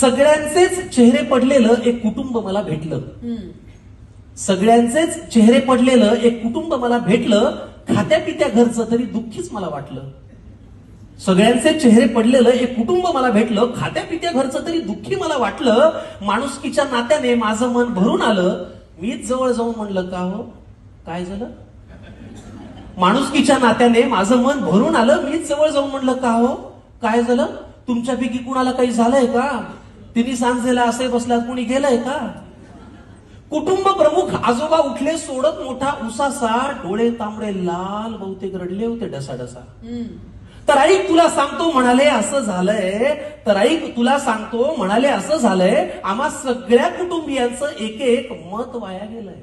सगळ्यांचेच चेहरे पडलेलं एक कुटुंब मला भेटलं. सगळ्यांचेच चेहरे पडलेलं एक कुटुंब मला भेटलं खात्या पित्या घरचं तरी दुःखीच मला वाटलं. सगळ्यांचे चेहरे पडलेलं एक कुटुंब मला भेटलं खात्या पित्या घरचं तरी दुःखी मला वाटलं. माणुसकीच्या नात्याने माझं मन भरून आलं. मीच जवळ जाऊन म्हणलं का हो? काय झालं? माणुसकीच्या नात्याने माझं मन भरून आलं. मीच जवळ जाऊन म्हणलं का हो? काय झालं? तुमच्यापैकी कुणाला काही झालंय का? तिने सांजेला असे बसल्यात कुणी गेलंय का? कुटुंब प्रमुख आजोबा उठले सोडत मोठा उसासा डोळे तांबडे लाल बहुतेक रडले होते डसा डसा हम्म. तर ऐक तुला सांगतो म्हणाले असं झालंय. तर ऐक तुला सांगतो म्हणाले असं झालंय आम्हा सगळ्या कुटुंबियांचं एक एक मत वाया गेलंय.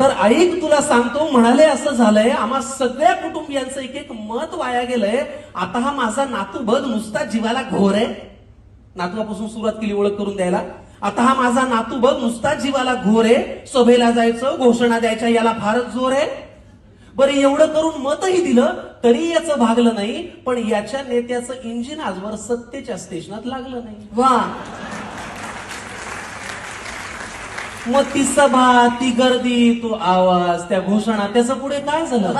तर ऐक तुला सांगतो म्हणाले असं झालंय आम्हा सगळ्या कुटुंबियांचं एक एक मत वाया गेलंय. आता हा माझा नातू बघ नुसता जीवाला घोर आहे. नातवापासून सुरुवात केली ओळख करून द्यायला. आता हा माझा नातू बघ नुसता जीवाला घोर आहे सभेला जायचं घोषणा द्यायच्या याला फारच जोर आहे. बरं एवढं करून मतही दिलं तरी याचं भागलं नाही पण याच्या नेत्याचं इंजिन आजवर सत्तेच्या स्टेशनात लागलं नाही. वा. मग ती सभा ती गर्दी तो आवाज त्या घोषणा त्याचं पुढे काय झालं?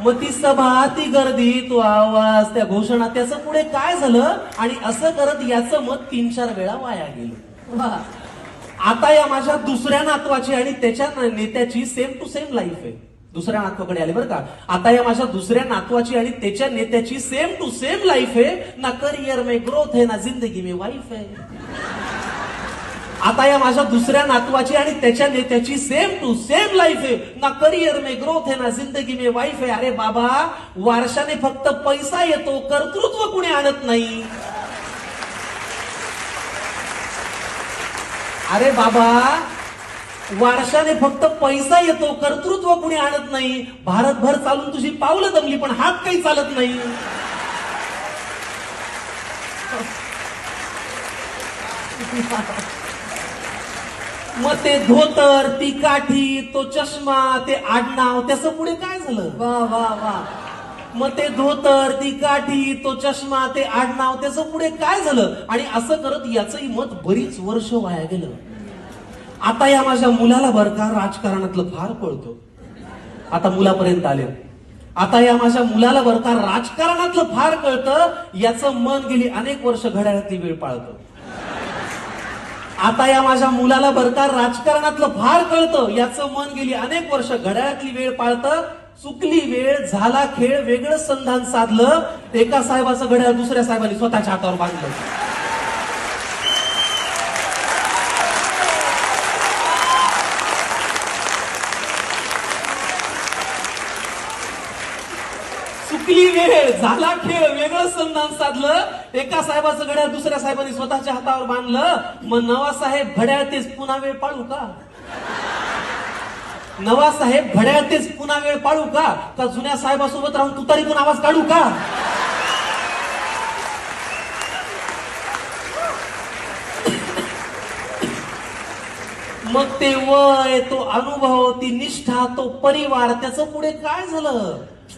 मग ती सभा ती गर्दी तो आवाज त्या घोषणा त्याचं पुढे काय झालं? आणि असं करत याचं मत तीन चार वेळा वाया गेलं. आता या माझ्या दुसऱ्या नातवाची आणि त्याच्या नेत्याची सेम टू सेम लाईफ आहे. दुसऱ्या नातवाकडे आले बरं का? आता या माझ्या दुसऱ्या नातवाची आणि त्याच्या नेत्याची सेम टू सेम लाईफ आहे. ना करियर में ग्रोथ आहे ना जिंदगी में वाईफ आहे. आता या माझ्या दुसऱ्या नातवाची आणि त्याच्या नेत्याची सेम टू सेम लाईफ आहे. ना करियर मे ग्रोथ आहे ना जिंदगी मे वाईफ आहे. अरे बाबा वारशाने फक्त पैसा येतो कर्तृत्व कुणी आणत नाही? अरे बाबा वारशाने फक्त पैसा येतो कर्तृत्व कुणी आणत नाही? भारतभर चालून तुझी पावलं दमली पण हात काही चालत नाही. मग ते धोतर ती काठी तो चष्मा ते आडनाव त्याचं पुढे काय झालं? वा वा वा. मग ते धोतर ती काठी तो चष्मा ते आडनाव त्याचं पुढे काय झालं? आणि असं करत याचंही मत बरीच वर्ष वाया गेलं. आता या माझ्या मुलाला बरं का राजकारणातलं फार कळतो आता मुलापर्यंत आले. आता या माझ्या मुलाला बरं का राजकारणातलं फार कळतं याचं मन गेली अनेक वर्ष घड्याळातली वेळ पाळतं. आता या माझ्या मुलाला बरं का राजकारणातलं फार कळतं. याचं मन गेली अनेक वर्ष घड्याळातली वेळ पाळतं. चुकली वेळ झाला खेळ वेगळं संधान साधलं. एका साहेबाचं घड्याळ दुसऱ्या साहेबांनी स्वतःच्या हातावर बांधलं. चुकली वेळ. झाला खेळ. वेगळं संधान साधलं. एका साहेबाचं घड्याळ दुसऱ्या साहेबांनी स्वतःच्या हातावर बांधलं. मग नवा साहेब घड्याळ तेच पुन्हा वेळ पाळू का? नवा साहेब घड्याळ तेच पुन्हा वेळ पाळू का? का जुन्या साहेबासोबत राहून तुतारीतून आवाज काढू का? मग ते वय तो अनुभव ती निष्ठा तो परिवार त्याचं पुढे काय झालं?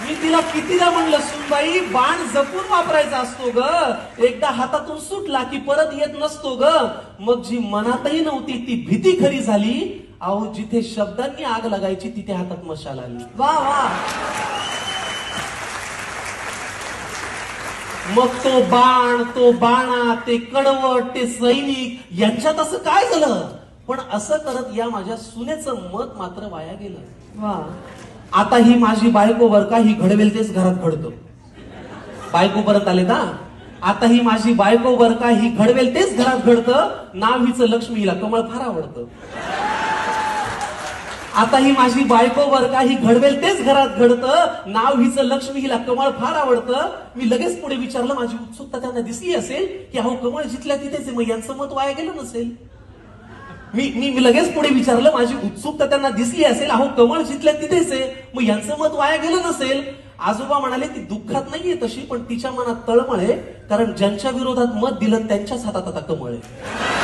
मी तिला कितीदा म्हणलं सुनबाई बाण जपून वापरायचा असतो ग. एकदा हातातून सुटला की परत येत नसतो ग. मग जी मनातही नव्हती ती भीती खरी झाली. अहो जिथे शब्दांनी आग लागायची तिथे हातात मशाल आली. वा वा. मग तो बाण तो बाणा ते कडवट ते सैनिक यांच्यात असं काय झालं? पण असं करत या माझ्या सुनेचं मत मात्र वाया गेलं. वा. आता ही माझी बायको बर का ही घडवेल तेच घरात घडतो. बायको परत आले ना? आता ही माझी बायको बर का ही घडवेल तेच घरात घडतं? नाव हिचं लक्ष्मी हिला कमळ फार आवडतं. आता ही माझी बायको बर का ही घडवेल तेच घरात घडतं? नाव हिचं लक्ष्मी हिला कमळ फार आवडतं. मी लगेच पुढे विचारलं माझी उत्सुकता त्यांना दिसली असेल की अहो कमळ जिथल्या तिथेच मग यांचं मत वाया गेलं नसेल. मी मी लगेच पुढे विचारलं माझी उत्सुकता त्यांना दिसली असेल अहो कमळ जिथल्या तिथेच आहे. मग यांचं मत वाया गेलं नसेल. आजोबा म्हणाले ती दुःखात नाहीये तशी पण तिच्या मनात तळमळ आहे कारण ज्यांच्या विरोधात मत दिलं त्यांच्याच हातात आता कमळ आहे.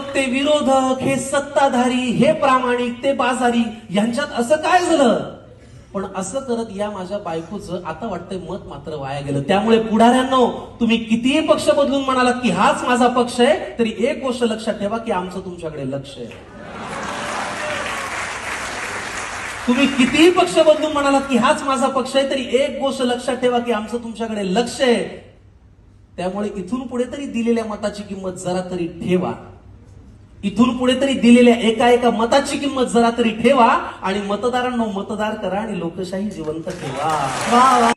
विरोधक ते विरोधक हे सत्ताधारी हे प्रामाणिक ते बाजारी यांच्यात असं काय झालं? पण असं करत या माझ्या बायकोचं आता वाटतंय मत मात्र वाया गेलं. त्यामुळे पुढाऱ्यांनो तुम्ही कितीही पक्ष बदलून म्हणालात की हाच माझा पक्ष आहे तरी एक गोष्ट लक्षात ठेवा की आमचं तुमच्याकडे लक्ष आहे. तुम्ही कितीही पक्ष बदलून म्हणालात की हाच माझा पक्ष आहे तरी एक गोष्ट लक्षात ठेवा की आमचं तुमच्याकडे लक्ष आहे. त्यामुळे इथून पुढे तरी दिलेल्या मताची किंमत जरा तरी ठेवा. इथून पुढे तरी दिलेल्या एका एका मताची किंमत जरा तरी ठेवा आणि मतदारांना मतदार करा आणि लोकशाही जिवंत ठेवा.